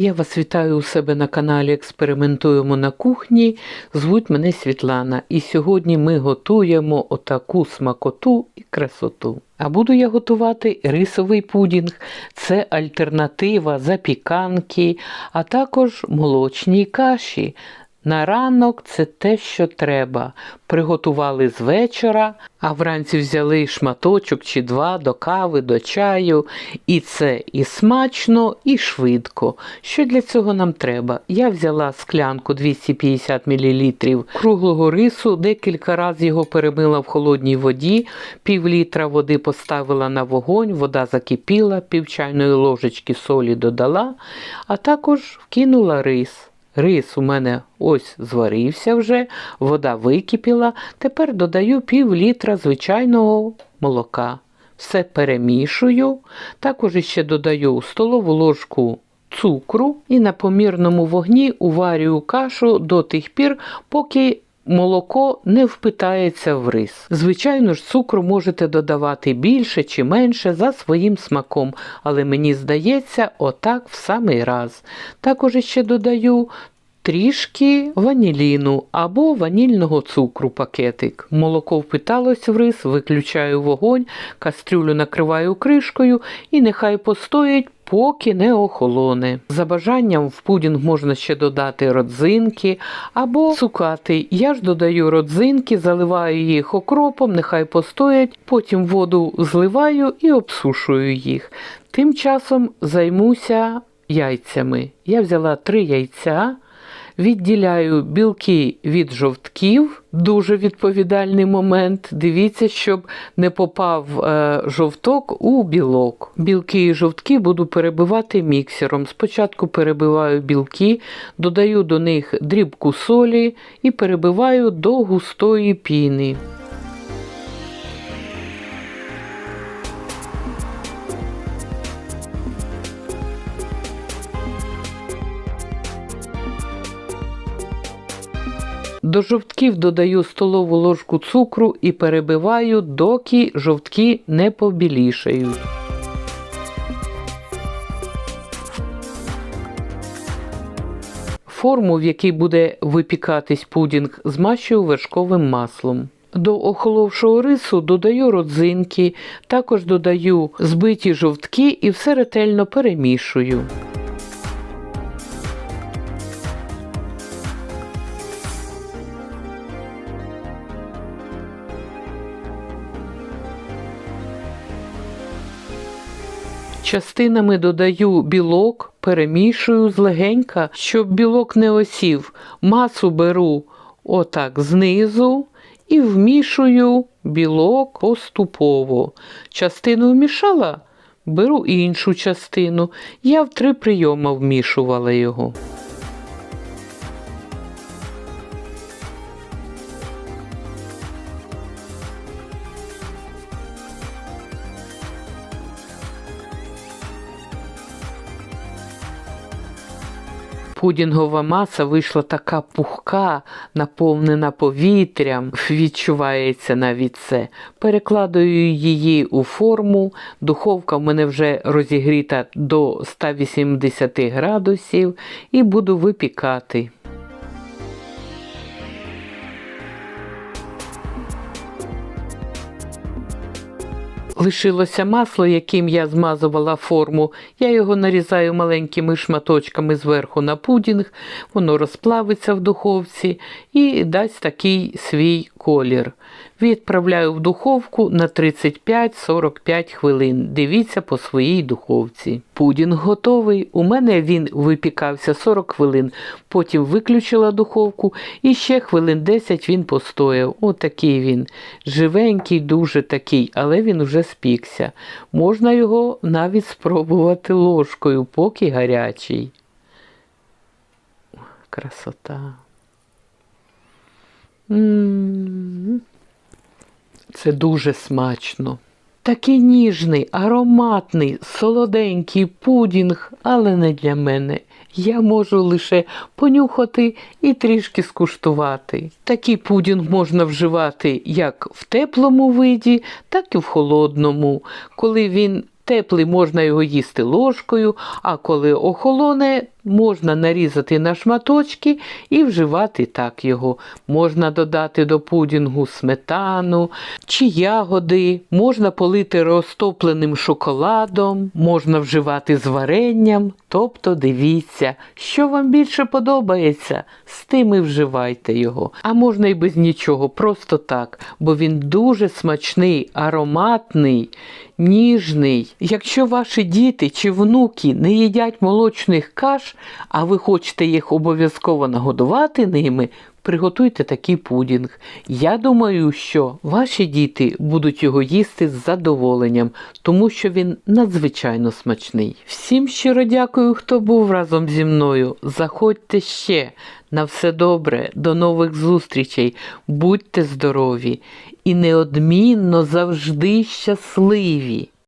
Я вас вітаю у себе на каналі Експериментуємо на кухні. Звуть мене Світлана, і сьогодні ми готуємо отаку смакоту і красоту. А буду я готувати рисовий пудінг. Це альтернатива запіканки, а також молочній каші. На ранок це те, що треба. Приготували з вечора, а вранці взяли шматочок чи два до кави, до чаю. І це і смачно, і швидко. Що для цього нам треба? Я взяла склянку 250 мл круглого рису, декілька разів його перемила в холодній воді, пів літра води поставила на вогонь, вода закипіла, пів чайної ложечки солі додала, а також вкинула рис. Рис у мене ось зварився вже, вода википіла. Тепер додаю пів літра звичайного молока. Все перемішую. Також ще додаю столову ложку цукру і на помірному вогні уварюю кашу до тих пір, поки молоко не впитається в рис. Звичайно ж, цукру можете додавати більше чи менше за своїм смаком, але мені здається, отак в самий раз. Також ще додаю трішки ваніліну або ванільного цукру пакетик. Молоко впиталось в рис, виключаю вогонь, кастрюлю накриваю кришкою і нехай постоїть. Поки не охолоне. За бажанням в пудінг можна ще додати родзинки або цукати. Я ж додаю родзинки, заливаю їх окропом, нехай постоять, потім воду зливаю і обсушую їх. Тим часом займуся яйцями. Я взяла три яйця. Відділяю білки від жовтків, дуже відповідальний момент. Дивіться, щоб не попав е, жовток у білок. Білки і жовтки буду перебивати міксером. Спочатку перебиваю білки, додаю до них дрібку солі і перебиваю до густої піни. До жовтків додаю столову ложку цукру і перебиваю, доки жовтки не побілішають. Форму, в якій буде випікатись пудінг, змащую вершковим маслом. До охоловшого рису додаю родзинки, також додаю збиті жовтки і все ретельно перемішую. Частинами додаю білок, перемішую злегенька, щоб білок не осів. Масу беру отак знизу і вмішую білок поступово. Частину вмішала, беру іншу частину. Я в три прийоми вмішувала його. Пудінгова маса вийшла така пухка, наповнена повітрям, відчувається навіть це. Перекладаю її у форму. Духовка в мене вже розігріта до 180 градусів і буду випікати. Лишилося масло, яким я змазувала форму. Я його нарізаю маленькими шматочками зверху на пудінг, воно розплавиться в духовці і дасть такий свій колір. Відправляю в духовку на 35-45 хвилин. Дивіться по своїй духовці. Пудінг готовий. У мене він випікався 40 хвилин. Потім виключила духовку і ще хвилин 10 він постояв. Отакий він. Живенький, дуже такий, але він вже спікся. Можна його навіть спробувати ложкою, поки гарячий. Красота. М-м-м. Це дуже смачно. Такий ніжний, ароматний, солоденький пудінг, але не для мене. Я можу лише понюхати і трішки скуштувати. Такий пудінг можна вживати як в теплому виді, так і в холодному. Коли він теплий можна його їсти ложкою, а коли охолоне, можна нарізати на шматочки і вживати так його. Можна додати до пудінгу сметану чи ягоди, можна полити розтопленим шоколадом, можна вживати з варенням. Тобто дивіться, що вам більше подобається, з тим і вживайте його. А можна і без нічого, просто так, бо він дуже смачний, ароматний, ніжний. Якщо ваші діти чи внуки не їдять молочних каш, а ви хочете їх обов'язково нагодувати ними, приготуйте такий пудінг. Я думаю, що ваші діти будуть його їсти з задоволенням, тому що він надзвичайно смачний. Всім щиро дякую, хто був разом зі мною. Заходьте ще. На все добре, до нових зустрічей, будьте здорові і неодмінно завжди щасливі.